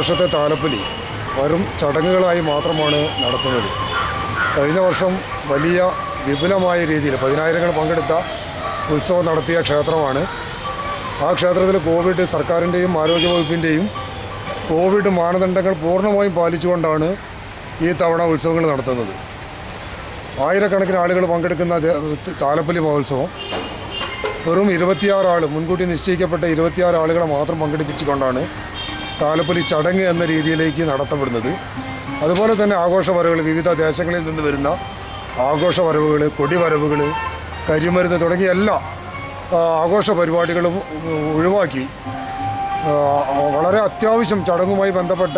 വർഷത്തെ താലപ്പൊലി വരും ചടങ്ങുകളായി മാത്രമാണ് നടത്തുന്നത്. കഴിഞ്ഞ വർഷം വലിയ വിപുലമായ രീതിയിൽ പതിനായിരങ്ങൾ പങ്കെടുത്ത ഉത്സവം നടത്തിയ ക്ഷേത്രമാണ്. ആ ക്ഷേത്രത്തിൽ കോവിഡ് സർക്കാരിന്റെയും ആരോഗ്യവകുപ്പിന്റെയും കോവിഡ് മാനദണ്ഡങ്ങൾ പൂർണമായും പാലിച്ചുകൊണ്ടാണ് ഈ തവണ ഉത്സവങ്ങൾ നടത്തുന്നത്. ആയിരക്കണക്കിന് ആളുകൾ പങ്കെടുക്കുന്ന താലപ്പൊലി മഹോത്സവം വെറും ഇരുപത്തിയാറ് ആൾ മുൻകൂട്ടി നിശ്ചയിക്കപ്പെട്ട ഇരുപത്തിയാറ് ആളുകളെ മാത്രം പങ്കെടുപ്പിച്ചുകൊണ്ടാണ് താലപ്പൊലി ചടങ്ങ് എന്ന രീതിയിലേക്ക് നടത്തപ്പെടുന്നത്. അതുപോലെ തന്നെ ആഘോഷവരവുകൾ വിവിധ ദേശങ്ങളിൽ നിന്ന് വരുന്ന ആഘോഷവരവുകൾ കൊടിവരവുകൾ കരിമരുന്ന് തുടങ്ങിയ എല്ലാ ആഘോഷ പരിപാടികളും ഒഴിവാക്കി. വളരെ അത്യാവശ്യം ചടങ്ങുമായി ബന്ധപ്പെട്ട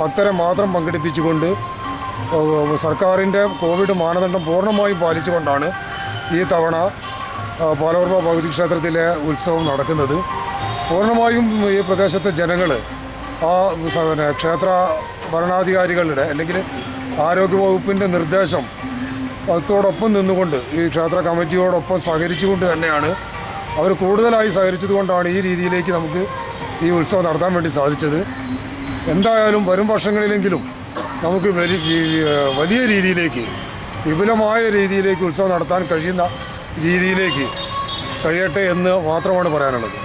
ഭക്തരെ മാത്രം പങ്കെടുപ്പിച്ചുകൊണ്ട് സർക്കാരിന്റെ കോവിഡ് മാനദണ്ഡം പൂർണമായും പാലിച്ചുകൊണ്ടാണ് ഈ തവണ പാലവർമ്മ ഭഗവതി ക്ഷേത്രത്തിലെ ഉത്സവം നടക്കുന്നത്. പൂർണമായും ഈ പ്രദേശത്തെ ജനങ്ങൾ ആ പിന്നെ ക്ഷേത്ര ഭരണാധികാരികളുടെ അല്ലെങ്കിൽ ആരോഗ്യവകുപ്പിന്റെ നിർദ്ദേശം അതോടൊപ്പം നിന്നുകൊണ്ട് ഈ ക്ഷേത്ര കമ്മിറ്റിയോടൊപ്പം സഹകരിച്ചുകൊണ്ട് തന്നെയാണ് അവർ കൂടുതലായി സഹകരിച്ചത് കൊണ്ടാണ് ഈ രീതിയിലേക്ക് നമുക്ക് ഈ ഉത്സവം നടത്താൻ വേണ്ടി സാധിച്ചത്. എന്തായാലും വരും വർഷങ്ങളിലെങ്കിലും നമുക്ക് വലിയ രീതിയിലേക്ക് വിപുലമായ രീതിയിലേക്ക് ഉത്സവം നടത്താൻ കഴിയുന്ന രീതിയിലേക്ക് കഴിയട്ടെ എന്ന് മാത്രമാണ് പറയാനുള്ളത്.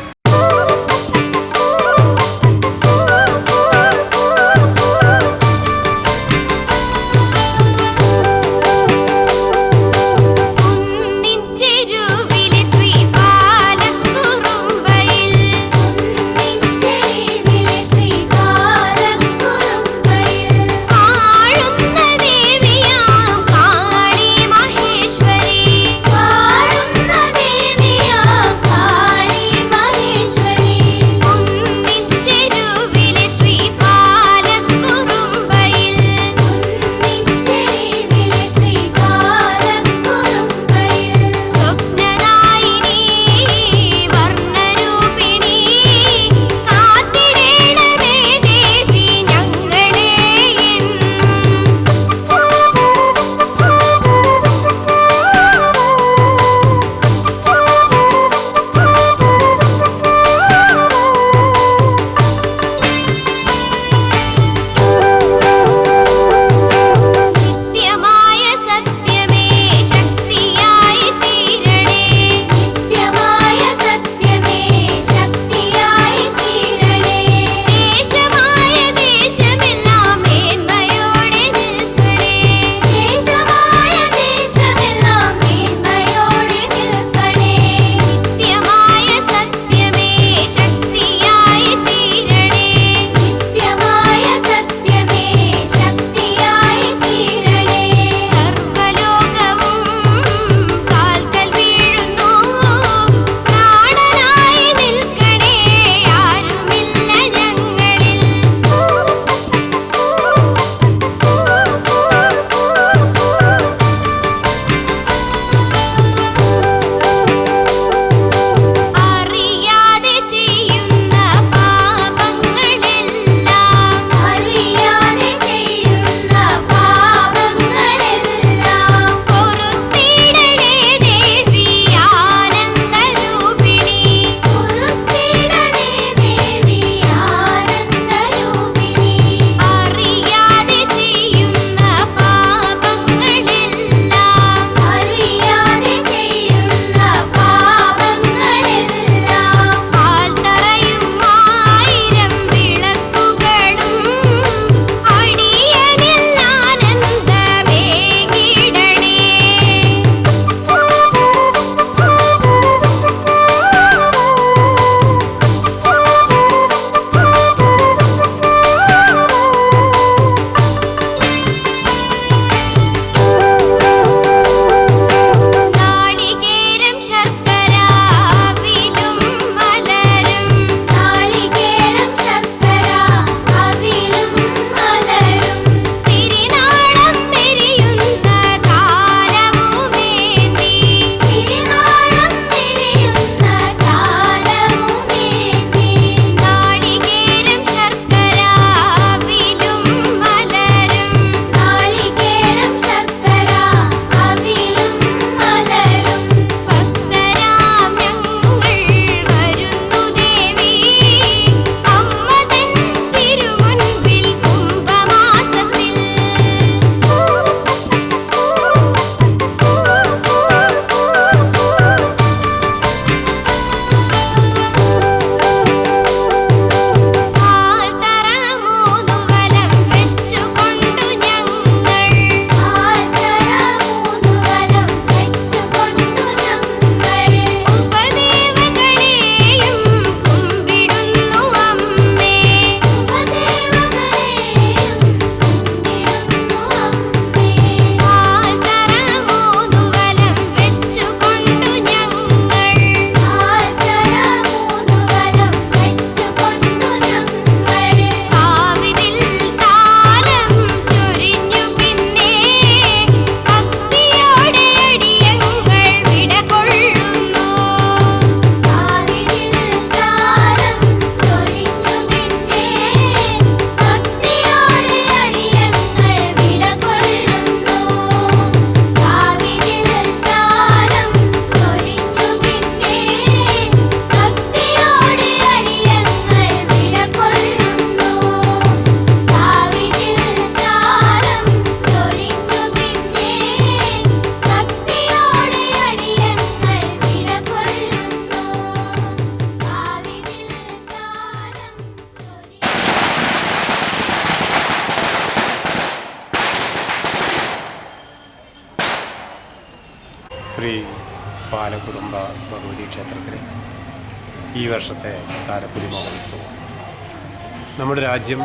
നമ്മുടെ രാജ്യം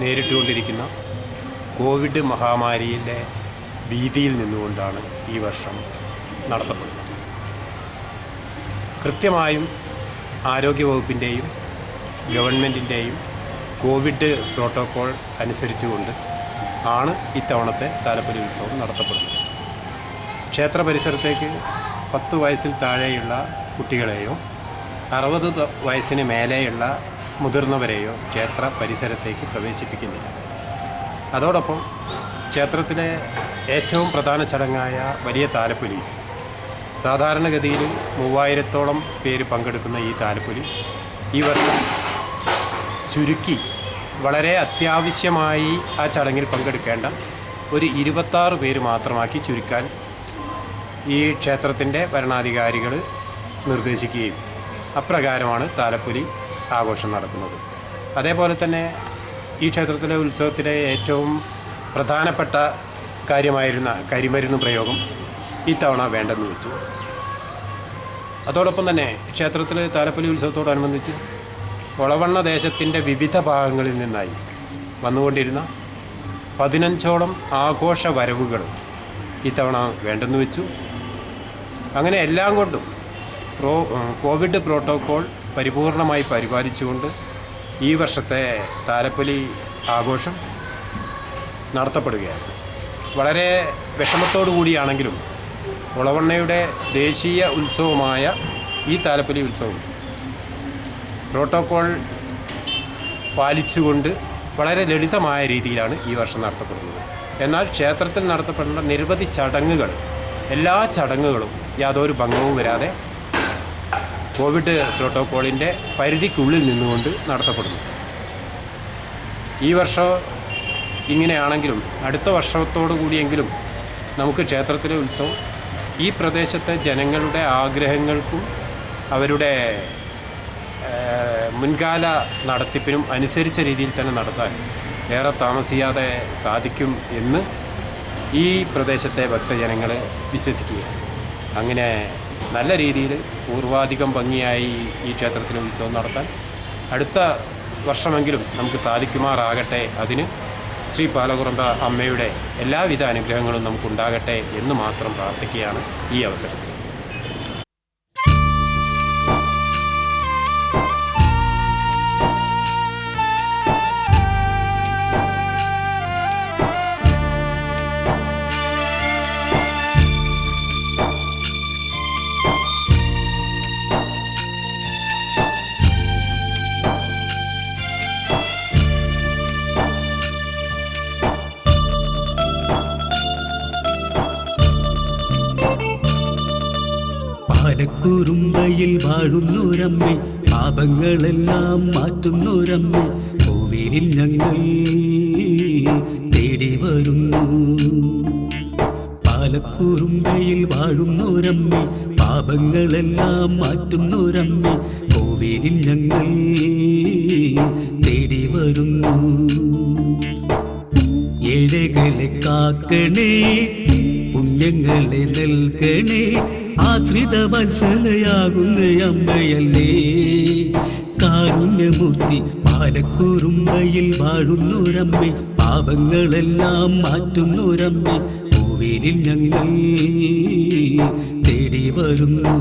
നേരിട്ടുകൊണ്ടിരിക്കുന്ന കോവിഡ് മഹാമാരിയുടെ ഭീതിയിൽ നിന്നുകൊണ്ടാണ് ഈ വർഷം നടത്തപ്പെടുന്നത്. കൃത്യമായും ആരോഗ്യവകുപ്പിന്റെയും ഗവൺമെന്റിന്റെയും കോവിഡ് പ്രോട്ടോക്കോൾ അനുസരിച്ചുകൊണ്ട് ആണ് ഇത്തവണത്തെ താലപ്പൊലി ഉത്സവം നടത്തപ്പെടുന്നത്. ക്ഷേത്ര പരിസരത്തേക്ക് പത്ത് വയസ്സിൽ താഴെയുള്ള കുട്ടികളെയോ അറുപത് വയസ്സിന് മേലെയുള്ള മുതിർന്നവരെയോ ക്ഷേത്ര പരിസരത്തേക്ക് പ്രവേശിപ്പിക്കുന്നില്ല. അതോടൊപ്പം ക്ഷേത്രത്തിലെ ഏറ്റവും പ്രധാന ചടങ്ങായ വലിയ താലപ്പൊലി സാധാരണഗതിയിൽ മൂവായിരത്തോളം പേര് പങ്കെടുക്കുന്ന ഈ താലപ്പൊലി ഈ വർഷം ചുരുക്കി വളരെ അത്യാവശ്യമായി ആ ചടങ്ങിൽ പങ്കെടുക്കേണ്ട ഒരു ഇരുപത്താറ് പേര് മാത്രമാക്കി ചുരുക്കാൻ ഈ ക്ഷേത്രത്തിന്റെ ഭരണാധികാരികൾ നിർദ്ദേശിക്കുകയും അപ്രകാരമാണ് താലപ്പൊലി ആഘോഷം നടക്കുന്നത് അതേപോലെ തന്നെ ഈ ക്ഷേത്രത്തിലെ ഉത്സവത്തിലെ ഏറ്റവും പ്രധാനപ്പെട്ട കാര്യമായിരുന്ന കരിമരുന്ന് പ്രയോഗം ഇത്തവണ വേണ്ടെന്ന് വെച്ചു. അതോടൊപ്പം തന്നെ ക്ഷേത്രത്തിൽ താലപ്പൊലി ഉത്സവത്തോടനുബന്ധിച്ച് ഒളവണ്ണ ദേശത്തിന്റെ വിവിധ ഭാഗങ്ങളിൽ നിന്നായി വന്നുകൊണ്ടിരുന്ന പതിനഞ്ചോളം ആഘോഷ വരവുകൾ ഇത്തവണ വേണ്ടെന്ന് വെച്ചു. അങ്ങനെ എല്ലാം കൊണ്ടും പ്രോ കോവിഡ് പ്രോട്ടോക്കോൾ പരിപൂർണമായി പരിപാലിച്ചുകൊണ്ട് ഈ വർഷത്തെ താലപ്പൊലി ആഘോഷം നടത്തപ്പെടുകയാണ്. വളരെ വിഷമത്തോടു കൂടിയാണെങ്കിലും ഒളവണ്ണയുടെ ദേശീയ ഉത്സവമായ ഈ താലപ്പൊലി ഉത്സവം പ്രോട്ടോക്കോൾ പാലിച്ചുകൊണ്ട് വളരെ ലളിതമായ രീതിയിലാണ് ഈ വർഷം നടത്തപ്പെടുന്നത്. എന്നാൽ ക്ഷേത്രത്തിൽ നടത്തപ്പെടുന്ന നിരവധി ചടങ്ങുകൾ എല്ലാ ചടങ്ങുകളും യാതൊരു ഭംഗവും വരാതെ കോവിഡ് പ്രോട്ടോക്കോളിന്റെ പരിധിക്കുള്ളിൽ നിന്നുകൊണ്ട് നടത്തപ്പെടുന്നു. ഈ വർഷം ഇങ്ങനെയാണെങ്കിലും അടുത്ത വർഷത്തോടു കൂടിയെങ്കിലും നമുക്ക് ക്ഷേത്രത്തിലെ ഉത്സവം ഈ പ്രദേശത്തെ ജനങ്ങളുടെ ആഗ്രഹങ്ങൾക്കും അവരുടെ മുൻകാല നടത്തിപ്പിനും അനുസരിച്ച രീതിയിൽ തന്നെ നടത്താൻ ഏറെ താമസിയാതെ സാധിക്കും എന്ന് ഈ പ്രദേശത്തെ ഭക്തജനങ്ങൾ വിശ്വസിക്കുക അങ്ങനെ നല്ല രീതിയിൽ പൂർവാധികം ഭംഗിയായി ഈ ക്ഷേത്രത്തിന് ഉത്സവം നടത്താൻ അടുത്ത വർഷമെങ്കിലും നമുക്ക് സാധിക്കുമാറാകട്ടെ അതിന് ശ്രീ പാലകുറമ്പ അമ്മയുടെ എല്ലാവിധ അനുഗ്രഹങ്ങളും നമുക്കുണ്ടാകട്ടെ എന്ന് മാത്രം പ്രാർത്ഥിക്കുകയാണ് ഈ അവസരത്തിൽ. പാപങ്ങളെല്ലാം മാറ്റുന്നോരമ്മ കോവിലിൽ ഞങ്ങൾ തേടി വരുന്നു. പാലക്കുറുമ്പയിൽ വാഴുന്നോരമ്മ പാപങ്ങളെല്ലാം മാറ്റുന്നോരമ്മ കോവിലിൽ ഞങ്ങൾ തേടി വരുന്നു. ഏഴകളെ കാക്കണേ പുണ്യങ്ങളെ നൽകണേ ആശ്രിത വത്സലയാകുന്ന അമ്മയല്ലേ കാരുണ്യമൂർത്തി പാലക്കൂറുമ്മയിൽ വാഴുന്നൊരമ്മേ പാപങ്ങളെല്ലാം മാറ്റുന്നൊരമ്മേ കോവിലിൽ ഞങ്ങൾ തേടി വരുന്നു.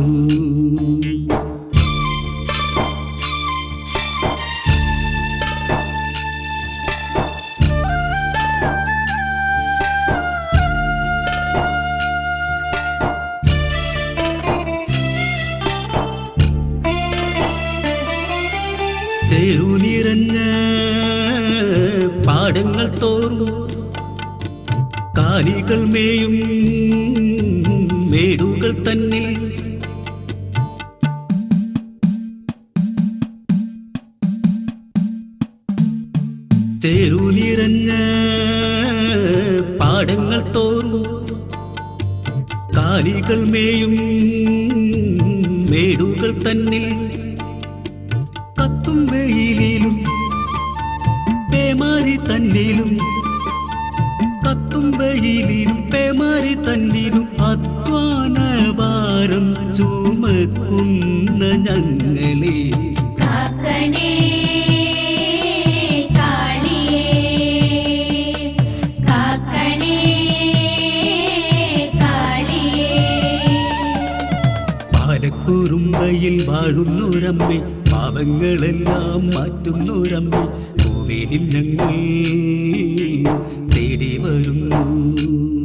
തെരു നിറഞ്ഞ പാടങ്ങൾ തോറും കാലികൾ മേയും മേടുകൾ തന്നിൽ തെരു പാടങ്ങൾ തോറും കാലികൾ മേയും മേടുകൾ തന്നിൽ പാലക്കുറുമ്പയിൽ വാഴുന്നൊരമ്മേ പാവങ്ങളെല്ലാം മാറ്റുന്നൊരമ്മേ കോവേലിൽ ഞങ്ങൾ തേടി വരുന്നു ും.